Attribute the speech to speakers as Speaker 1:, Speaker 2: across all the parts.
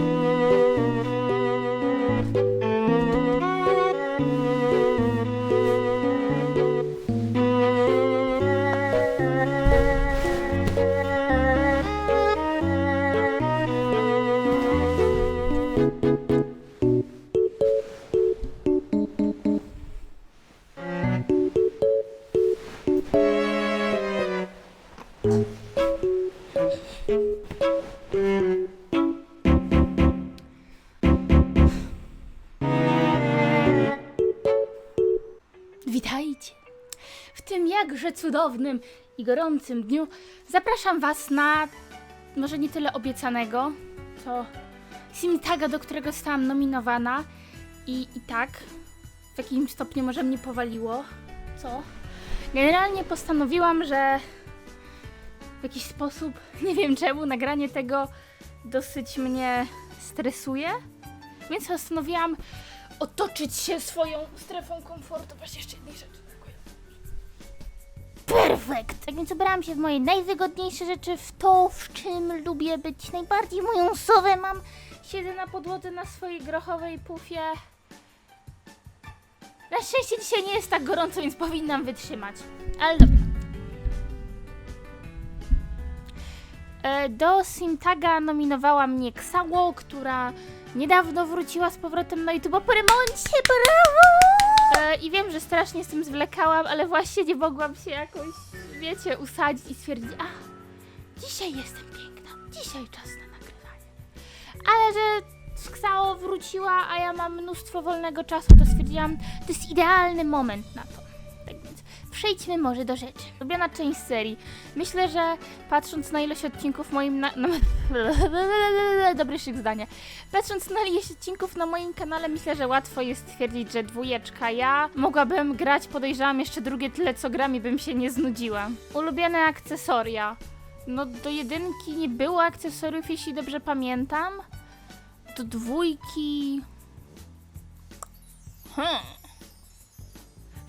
Speaker 1: Thank you. Jakże cudownym i gorącym dniu zapraszam Was na może nie tyle obiecanego, co Simtaga, do którego zostałam nominowana i, i tak w jakimś stopniu może mnie powaliło. Co? Generalnie postanowiłam, że w jakiś sposób, nie wiem czemu, nagranie tego dosyć mnie stresuje, więc postanowiłam otoczyć się swoją strefą komfortu. Właśnie jeszcze jednej rzeczy. Perfekt! Tak więc ubrałam się w moje najwygodniejsze rzeczy, w to, w czym lubię być najbardziej moją sowę. Mam, siedzę na podłodze na swojej grochowej pufie. Na szczęście dzisiaj nie jest tak gorąco, więc powinnam wytrzymać. Ale dobra. E, Do Sintaga nominowała mnie Ksało, która niedawno wróciła z powrotem na YouTube po remoncie. Brawo! E, I wiem, że strasznie z tym zwlekałam, ale właśnie nie mogłam się jakoś, wiecie, usadzić i stwierdzić, a dzisiaj jestem piękna, dzisiaj czas na nagrywanie. Ale że Ksało wróciła, a ja mam mnóstwo wolnego czasu, to stwierdziłam, to jest idealny moment na to. Przejdźmy może do rzeczy. Lubiona część serii. Myślę, że patrząc na ilość odcinków moim na... Dobry szyk zdania. Patrząc na ilość odcinków na moim kanale, myślę, że łatwo jest stwierdzić, że dwójeczka. Ja mogłabym grać, podejrzewam, jeszcze drugie tyle co gram i bym się nie znudziła. Ulubione akcesoria. No do jedynki nie było akcesoriów, jeśli dobrze pamiętam. Do dwójki... Hmm.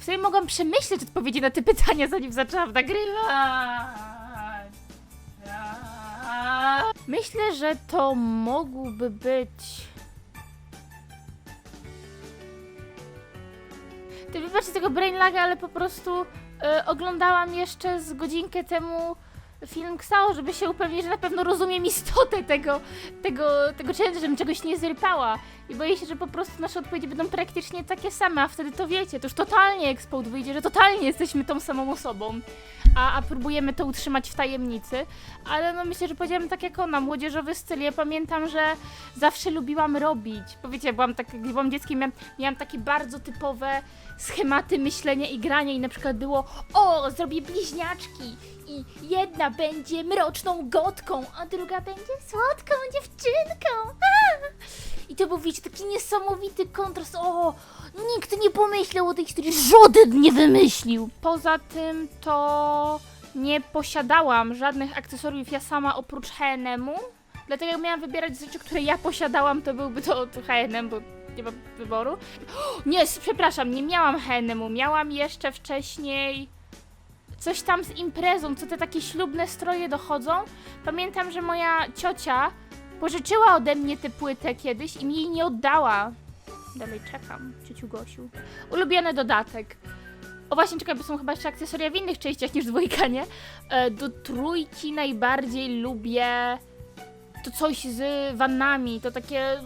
Speaker 1: W sumie mogłam przemyśleć odpowiedzi na te pytania, zanim zaczęłam nagrywać. Myślę, że to mógłby być. Ty wybaczcie tego brainlaga, ale po prostu e, oglądałam jeszcze z godzinkę temu film Ksao, żeby się upewnić, że na pewno rozumiem istotę tego, tego, tego challenge, żebym czegoś nie zrypała. I boję się, że po prostu nasze odpowiedzi będą praktycznie takie same, a wtedy to wiecie, to już totalnie ekspod wyjdzie, że totalnie jesteśmy tą samą osobą, a, a próbujemy to utrzymać w tajemnicy. Ale no myślę, że powiedziałam tak jak ona, młodzieżowy styl. Ja pamiętam, że zawsze lubiłam robić. Powiecie, byłam tak, gdy byłam dzieckiem, miałam, miałam takie bardzo typowe schematy myślenia i grania i na przykład było o, zrobię bliźniaczki i jedna będzie mroczną gotką, a druga będzie słodką dziewczynką. I to był, wiecie, taki niesamowity kontrast. O, nikt nie pomyślał o tej historii, żaden nie wymyślił. Poza tym to nie posiadałam żadnych akcesoriów ja sama oprócz H&M-u. Dlatego jak miałam wybierać rzeczy, które ja posiadałam, to byłby to H&M, bo nie ma wyboru. Nie, s- przepraszam, nie miałam H&M-u, miałam jeszcze wcześniej coś tam z imprezą, co te takie ślubne stroje dochodzą. Pamiętam, że moja ciocia pożyczyła ode mnie tę płytę kiedyś i mi jej nie oddała. Dalej czekam, ciociu Gosiu. Ulubiony dodatek. O właśnie, czekaj, bo są chyba jeszcze akcesoria w innych częściach niż dwójka, nie? E, do trójki najbardziej lubię to coś z wannami, to takie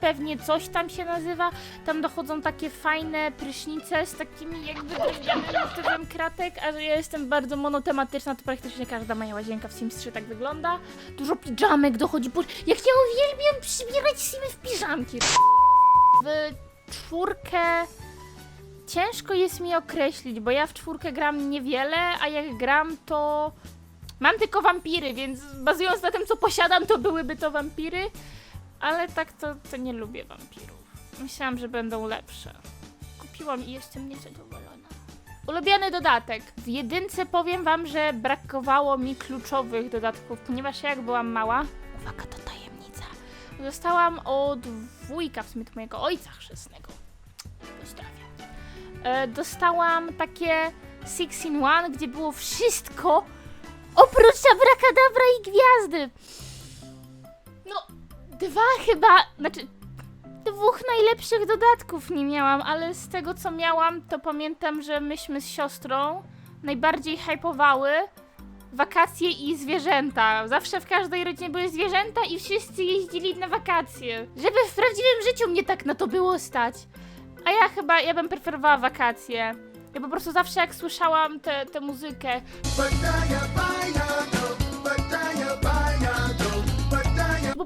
Speaker 1: pewnie coś tam się nazywa. Tam dochodzą takie fajne prysznice z takimi jakby drewnianym motywem kratek, a że ja jestem bardzo monotematyczna, to praktycznie każda moja łazienka w Sims 3 tak wygląda. Dużo piżamek dochodzi, bo jak ja uwielbiam przybierać Simy w piżamki. W czwórkę ciężko jest mi określić, bo ja w czwórkę gram niewiele, a jak gram to mam tylko wampiry, więc bazując na tym co posiadam, to byłyby to wampiry, ale tak to, to nie lubię wampirów. Myślałam, że będą lepsze. Kupiłam i jestem niezadowolona. Ulubiony dodatek. W jedynce powiem wam, że brakowało mi kluczowych dodatków, ponieważ jak byłam mała, uwaga, to tajemnica, dostałam od wujka, w sumie to mojego ojca chrzestnego. Pozdrawiam. E, dostałam takie Six in One, gdzie było wszystko oprócz Abracadabra i Gwiazdy. No, dwa chyba, znaczy dwóch najlepszych dodatków nie miałam, ale z tego co miałam, to pamiętam, że myśmy z siostrą najbardziej hypowały wakacje i zwierzęta. Zawsze w każdej rodzinie były zwierzęta i wszyscy jeździli na wakacje. Żeby w prawdziwym życiu mnie tak na to było stać. A ja chyba, ja bym preferowała wakacje. Ja po prostu zawsze jak słyszałam tę muzykę, po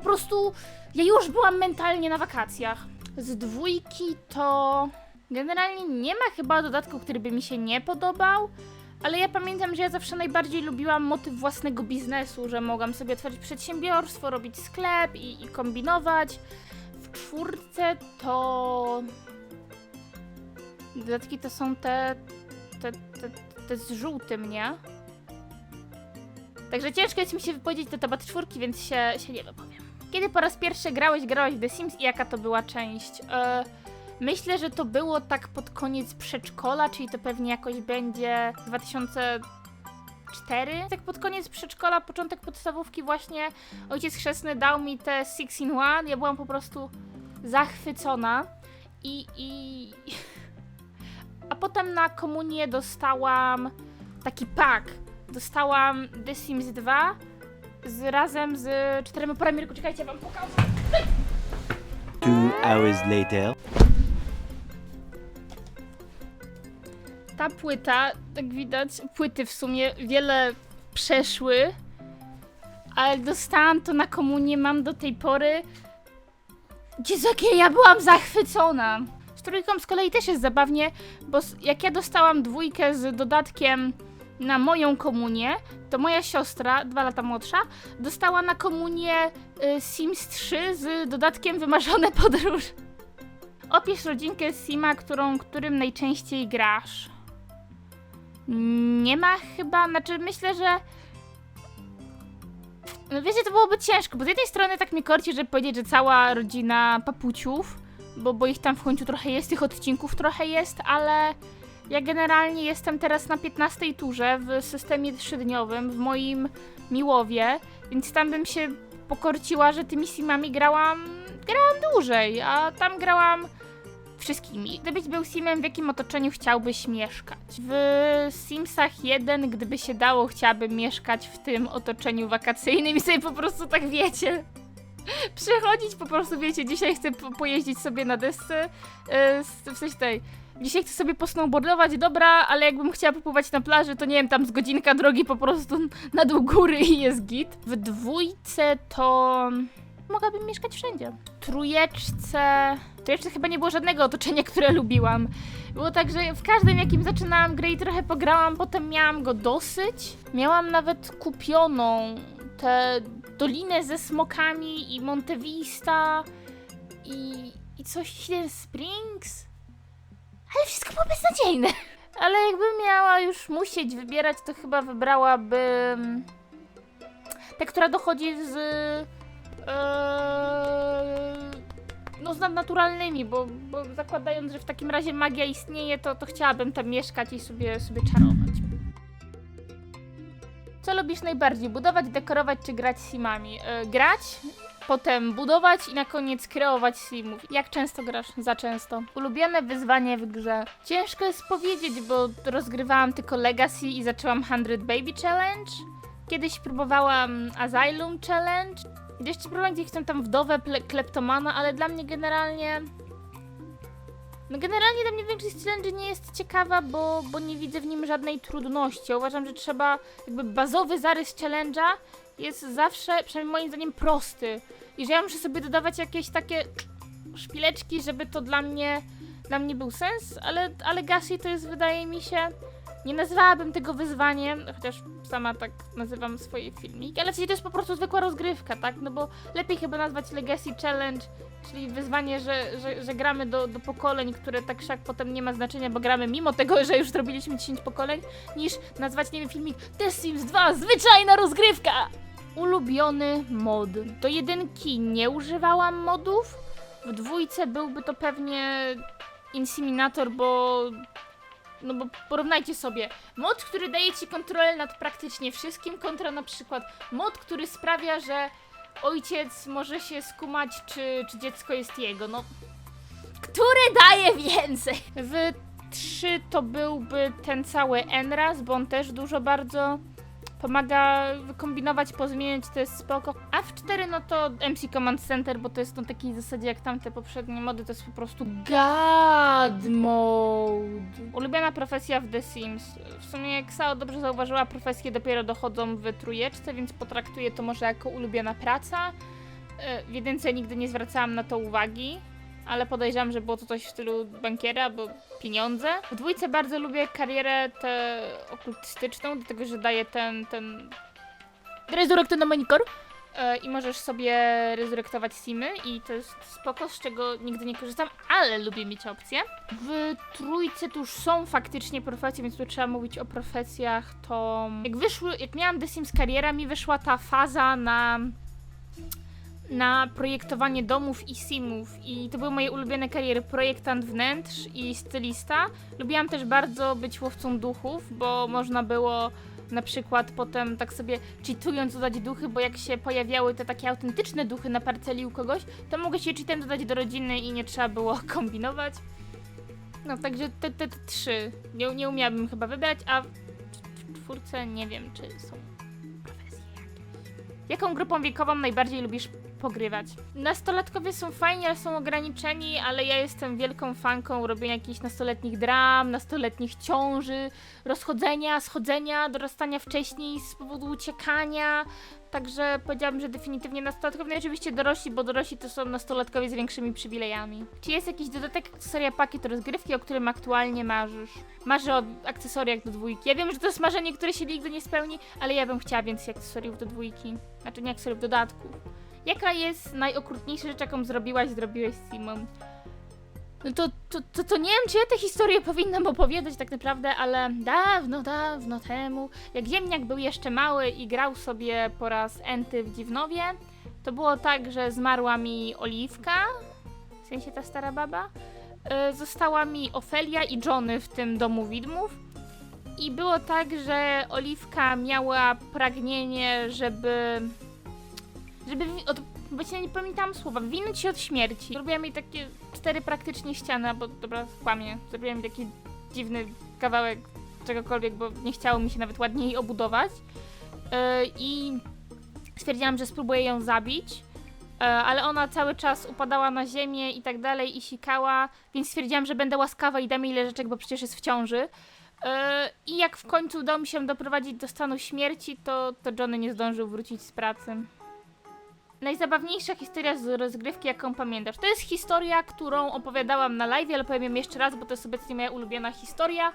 Speaker 1: prostu ja już byłam mentalnie na wakacjach. Z dwójki to generalnie nie ma chyba dodatku, który by mi się nie podobał, ale ja pamiętam, że ja zawsze najbardziej lubiłam motyw własnego biznesu, że mogłam sobie otworzyć przedsiębiorstwo, robić sklep i, i kombinować. W czwórce to dodatki to są te, te, te, te z żółtym, nie? Także ciężko jest mi się wypowiedzieć na temat czwórki, więc się, się nie wypowiem. Kiedy po raz pierwszy grałeś, grałeś w The Sims i jaka to była część? E, myślę, że to było tak pod koniec przedszkola, czyli to pewnie jakoś będzie 2004. Tak pod koniec przedszkola, początek podstawówki właśnie ojciec chrzestny dał mi te Six in One. Ja byłam po prostu zachwycona i... i... A potem na komunię dostałam taki pak. Dostałam The Sims 2 z, razem z czterema porami roku. Czekajcie, wam pokażę.
Speaker 2: Two hours later.
Speaker 1: Ta płyta, tak widać, płyty w sumie wiele przeszły, ale dostałam to na komunię, mam do tej pory. Jezu, jakie ja byłam zachwycona! Z trójką z kolei też jest zabawnie, bo jak ja dostałam dwójkę z dodatkiem na moją komunię, to moja siostra, dwa lata młodsza, dostała na komunię y, Sims 3 z dodatkiem Wymarzone Podróż. Opisz rodzinkę Sima, którą, którym najczęściej grasz. Nie ma chyba, znaczy myślę, że. No wiecie, to byłoby ciężko, bo z jednej strony tak mnie korci, żeby powiedzieć, że cała rodzina papuciów, bo, bo ich tam w końcu trochę jest, tych odcinków trochę jest, ale ja generalnie jestem teraz na 15 turze w systemie trzydniowym, w moim Miłowie, więc tam bym się pokorciła, że tymi simami grałam, grałam dłużej, a tam grałam wszystkimi. Gdybyś był Simem, w jakim otoczeniu chciałbyś mieszkać? W Simsach 1, gdyby się dało, chciałabym mieszkać w tym otoczeniu wakacyjnym i sobie po prostu tak wiecie. Przychodzić po prostu, wiecie, dzisiaj chcę po pojeździć sobie na desce, yy, w sensie tej, dzisiaj chcę sobie posnowboardować, dobra, ale jakbym chciała popływać na plaży, to nie wiem, tam z godzinka drogi po prostu na dół góry i jest git. W dwójce to mogłabym mieszkać wszędzie. Trójeczce... Trójeczce chyba nie było żadnego otoczenia, które lubiłam. Było tak, że w każdym jakim zaczynałam grę i trochę pograłam, potem miałam go dosyć. Miałam nawet kupioną tę dolinę ze smokami i Monte Vista i, i coś Springs. Ale wszystko było beznadziejne. Ale jakbym miała już musieć wybierać, to chyba wybrałabym tę, która dochodzi z Eee, no z nadnaturalnymi, bo, bo zakładając, że w takim razie magia istnieje, to, to chciałabym tam mieszkać i sobie, sobie czarować. Co lubisz najbardziej? Budować, dekorować czy grać simami? E, grać, potem budować i na koniec kreować simów. Jak często grasz? Za często. Ulubione wyzwanie w grze. Ciężko jest powiedzieć, bo rozgrywałam tylko Legacy i zaczęłam 100 Baby Challenge. Kiedyś próbowałam Asylum Challenge. Jeszcze próbowałam gdzieś tam, tam wdowę kleptomana, ale dla mnie generalnie... No generalnie dla mnie większość challenge nie jest ciekawa, bo, bo nie widzę w nim żadnej trudności. Uważam, że trzeba jakby bazowy zarys challenge'a jest zawsze, przynajmniej moim zdaniem, prosty. I że ja muszę sobie dodawać jakieś takie szpileczki, żeby to dla mnie, dla mnie był sens, ale, ale Gashi to jest, wydaje mi się, nie nazwałabym tego wyzwaniem, chociaż sama tak nazywam swoje filmiki, ale w sensie to jest po prostu zwykła rozgrywka, tak? No bo lepiej chyba nazwać Legacy Challenge, czyli wyzwanie, że, że, że gramy do, do pokoleń, które tak wszak potem nie ma znaczenia, bo gramy mimo tego, że już zrobiliśmy 10 pokoleń, niż nazwać, nie wiem, filmik The Sims 2, zwyczajna rozgrywka! Ulubiony mod. Do jedynki nie używałam modów, w dwójce byłby to pewnie Inseminator, bo no bo porównajcie sobie, mod, który daje ci kontrolę nad praktycznie wszystkim, kontra na przykład mod, który sprawia, że ojciec może się skumać, czy, czy dziecko jest jego. No, który daje więcej? W 3 to byłby ten cały Enraz, bo on też dużo bardzo pomaga wykombinować, pozmieniać, to jest spoko. A w 4 no to MC Command Center, bo to jest na takiej zasadzie jak tamte poprzednie mody, to jest po prostu God mode. Ulubiona profesja w The Sims. W sumie jak Sao dobrze zauważyła, profesje dopiero dochodzą w trójeczce, więc potraktuję to może jako ulubiona praca. E, W jedynce nigdy nie zwracałam na to uwagi, ale podejrzewam, że było to coś w stylu bankiera, bo pieniądze. W dwójce bardzo lubię karierę tę okultystyczną, dlatego że daje ten, ten na manikor e, i możesz sobie rezurektować simy i to jest spoko, z czego nigdy nie korzystam, ale lubię mieć opcję. W trójce tu już są faktycznie profesje, więc tu trzeba mówić o profesjach, to jak wyszły, jak miałam The Sims kariera, mi wyszła ta faza na na projektowanie domów i simów i to były moje ulubione kariery, projektant wnętrz i stylista. Lubiłam też bardzo być łowcą duchów, bo można było na przykład potem tak sobie cheatując dodać duchy, bo jak się pojawiały te takie autentyczne duchy na parceli u kogoś, to mogę się cheatem dodać do rodziny i nie trzeba było kombinować. No także te, te, te trzy nie, nie umiałabym chyba wybrać, a w, czwórce nie wiem, czy są profesje jakieś. Jaką grupą wiekową najbardziej lubisz pogrywać. Nastolatkowie są fajni, ale są ograniczeni, ale ja jestem wielką fanką robienia jakichś nastoletnich dram, nastoletnich ciąży, rozchodzenia, schodzenia, dorastania wcześniej z powodu uciekania. Także powiedziałabym, że definitywnie nastolatkowie, no i oczywiście dorośli, bo dorośli to są nastolatkowie z większymi przywilejami. Czy jest jakiś dodatek, akcesoria, pakiet rozgrywki, o którym aktualnie marzysz? Marzę o akcesoriach do dwójki. Ja wiem, że to jest marzenie, które się nigdy nie spełni, ale ja bym chciała więcej akcesoriów do dwójki. Znaczy nie akcesoriów, dodatków. Jaka jest najokrutniejsza rzecz, jaką zrobiłaś, zrobiłeś Simon? No to, to, to, to nie wiem, czy ja tę historię powinnam opowiadać tak naprawdę, ale dawno, dawno temu, jak ziemniak był jeszcze mały i grał sobie po raz enty w Dziwnowie, to było tak, że zmarła mi Oliwka, w sensie ta stara baba, y, została mi Ofelia i Johnny w tym domu widmów. I było tak, że Oliwka miała pragnienie, żeby żeby, od, właśnie nie pamiętam słowa, winąć się od śmierci. Zrobiłam jej takie cztery praktycznie ściany, bo dobra, kłamie. Zrobiłam jej taki dziwny kawałek czegokolwiek, bo nie chciało mi się nawet ładnie jej obudować. Yy, I stwierdziłam, że spróbuję ją zabić. Yy, ale ona cały czas upadała na ziemię i tak dalej i sikała, więc stwierdziłam, że będę łaskawa i dam jej leżeczek, bo przecież jest w ciąży. Yy, I jak w końcu udało mi się doprowadzić do stanu śmierci, to, to Johnny nie zdążył wrócić z pracy. Najzabawniejsza historia z rozgrywki, jaką pamiętasz. To jest historia, którą opowiadałam na live, ale powiem jeszcze raz, bo to jest obecnie moja ulubiona historia.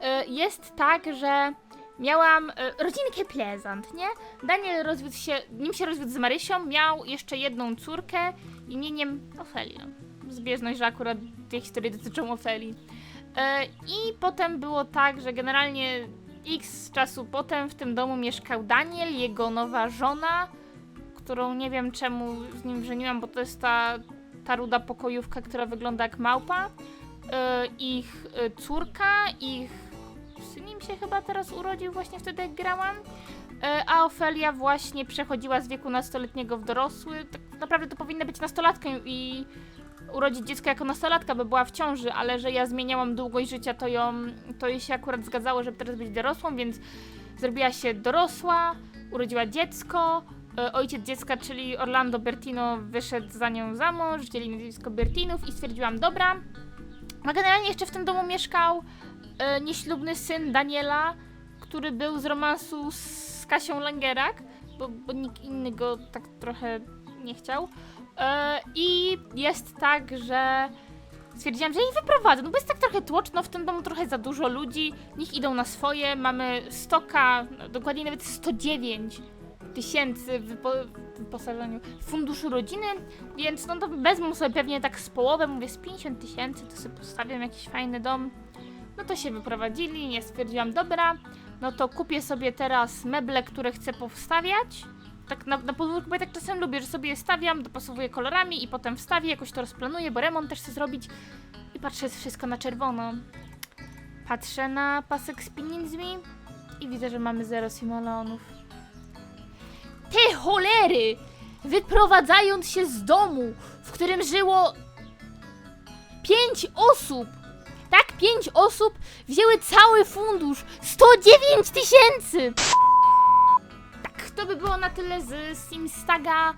Speaker 1: E, Jest tak, że miałam e, rodzinkę Pleasant, nie? Daniel rozwiódł się, nim się rozwiódł z Marysią, miał jeszcze jedną córkę imieniem Ofelia. Zbieżność, że akurat te historie dotyczą Ofeli. E, I potem było tak, że generalnie x czasu potem w tym domu mieszkał Daniel, jego nowa żona, którą nie wiem czemu z nim żeniłam, bo to jest ta, ta ruda pokojówka, która wygląda jak małpa. E, ich e, córka, ich syn im się chyba teraz urodził właśnie wtedy jak grałam. E, a Ofelia właśnie przechodziła z wieku nastoletniego w dorosły. Tak naprawdę to powinna być nastolatką i urodzić dziecko jako nastolatka, by była w ciąży, ale że ja zmieniałam długość życia, to ją, to jej się akurat zgadzało, żeby teraz być dorosłą, więc zrobiła się dorosła, urodziła dziecko, ojciec dziecka, czyli Orlando Bertino, wyszedł za nią za mąż, wzięli nazwisko Bertinów i stwierdziłam, dobra. A generalnie jeszcze w tym domu mieszkał e, nieślubny syn Daniela, który był z romansu z Kasią Langerak, bo, bo nikt inny go tak trochę nie chciał. E, I jest tak, że stwierdziłam, że ich wyprowadzę, no bo jest tak trochę tłoczno, w tym domu trochę za dużo ludzi, niech idą na swoje, mamy 100k, no, dokładnie nawet 109 tysięcy w wypo- wyposażeniu funduszu rodziny, więc no to wezmą sobie pewnie tak z połowę, mówię z 50 tysięcy, to sobie postawiam jakiś fajny dom. No to się wyprowadzili, nie stwierdziłam, dobra, no to kupię sobie teraz meble, które chcę powstawiać. Tak na, na podwórku, bo ja tak czasem lubię, że sobie je stawiam, dopasowuję kolorami i potem wstawię, jakoś to rozplanuję, bo remont też chcę zrobić i patrzę, jest wszystko na czerwono. Patrzę na pasek z pieniędzmi i widzę, że mamy zero simolonów. Te cholery! Wyprowadzając się z domu, w którym żyło pięć osób, tak, pięć osób wzięły cały fundusz 109 tysięcy! to by było na tyle z Simstaga.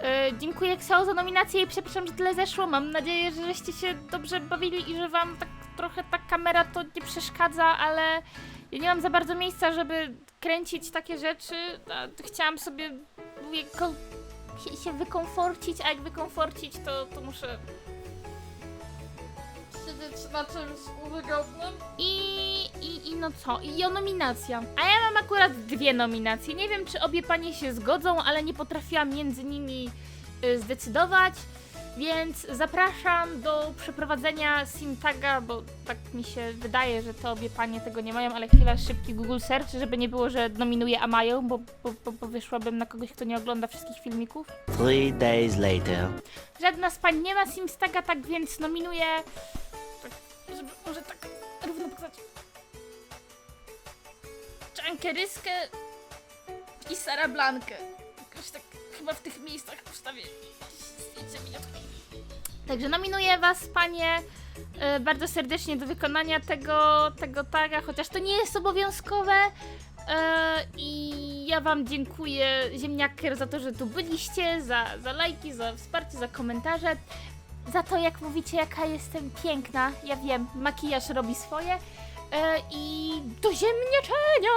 Speaker 1: E, dziękuję Xeo za nominację i przepraszam, że tyle zeszło. Mam nadzieję, że żeście się dobrze bawili i że wam tak trochę ta kamera to nie przeszkadza, ale ja nie mam za bardzo miejsca, żeby kręcić takie rzeczy. Chciałam sobie się, wykomforcić, a jak wykomforcić, to, to muszę siedzieć na czymś wygodnym. I, i, I no co? I o nominacja. A ja mam akurat dwie nominacje. Nie wiem, czy obie panie się zgodzą, ale nie potrafiłam między nimi y, zdecydować. Więc zapraszam do przeprowadzenia SimTaga, bo tak mi się wydaje, że te obie panie tego nie mają, ale chwila szybki Google Search, żeby nie było, że nominuję, a mają, bo, bo, bo, bo wyszłabym na kogoś, kto nie ogląda wszystkich filmików.
Speaker 2: Three days later.
Speaker 1: Żadna z pań nie ma Simstaga, tak więc nominuję. Tak, żeby może tak równo pokazać. Czankeryskę i Sara Blankę. Jakoś tak chyba w tych miejscach miniaturki. Także nominuję was, panie, e, bardzo serdecznie do wykonania tego, tego taga, chociaż to nie jest obowiązkowe. E, I ja Wam dziękuję, Ziemniaker, za to, że tu byliście, za, za lajki, za wsparcie, za komentarze, za to, jak mówicie, jaka jestem piękna. Ja wiem, makijaż robi swoje. E, I do ziemniaczenia!